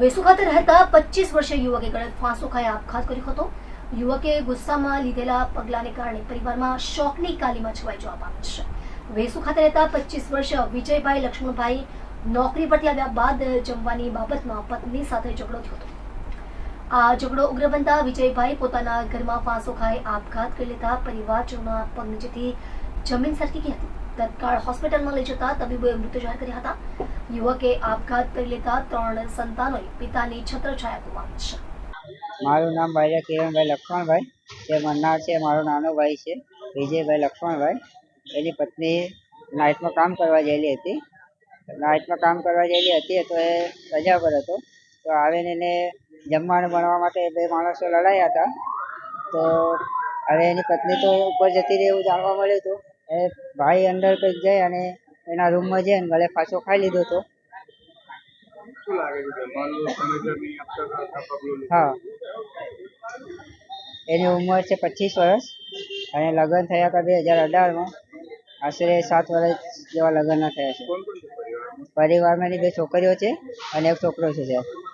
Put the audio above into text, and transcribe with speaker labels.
Speaker 1: વેસુ ખાતે રહેતા પચીસ વર્ષીય યુવકે ગળે ફાંસો ખાઈ આપઘાત કર્યો હતો. યુવકે ગુસ્સામાં લીધેલા પગલાને કારણે પરિવારમાં શોકની કાલીમાં છવાઈ જવા પામી છે. વેસુ ખાતે રહેતા પચીસ વર્ષ વિજયભાઈ લક્ષ્મણભાઈ નોકરી પરથી આવ્યા બાદ જમવાની બાબતમાં પત્ની સાથે ઝઘડો થયો હતો. આ ઝઘડો ઉગ્ર બનતા વિજયભાઈ પોતાના ઘરમાં ફાંસો ખાઈ આપઘાત કરી લેતા પરિવારજનોના પગ નીચેથી જમીન સરકી ગઈ હતી. તત્કાળ હોસ્પિટલમાં લઈ જતા તબીબોએ મૃત્યુ જાહેર કર્યા હતા. યુવકે આપઘાત કરી લેતા ત્રણ સંતાનોએ પિતાની છત્રછાયા ગુમાવી છે.
Speaker 2: મારું નામ ભાઈ કિરણભાઈ લક્ષ્મણભાઈ. જે મન્નાર છે, મારો નાનો ભાઈ છે, વિજયભાઈ લક્ષ્મણભાઈ. એની પત્ની નાઇટમાં કામ કરવા ગયેલી હતી. નાઇટમાં કામ કરવા ગયેલી હતી, તો એ રજા પર હતો. તો આવીને એને જમવાનું બનવા માટે બે માણસો લડાયા હતા. તો હવે એની પત્ની તો ઉપર જતી રહી એવું જાણવા મળ્યું હતું. એ ભાઈ અંદર કંઈક જઈ અને એના રૂમમાં જઈ અને ગળે પાછો ખાઈ લીધો હતો
Speaker 3: લીધું.
Speaker 2: હા. એની ઉંમર છે પચીસ વર્ષ અને લગ્ન થયા હતા બે હજાર અઢારમાં. આશરે સાત વર્ષ જેવા લગ્નના થયા છે. પરિવારમાં એની બે છોકરીઓ છે અને એક છોકરો છે સાહેબ.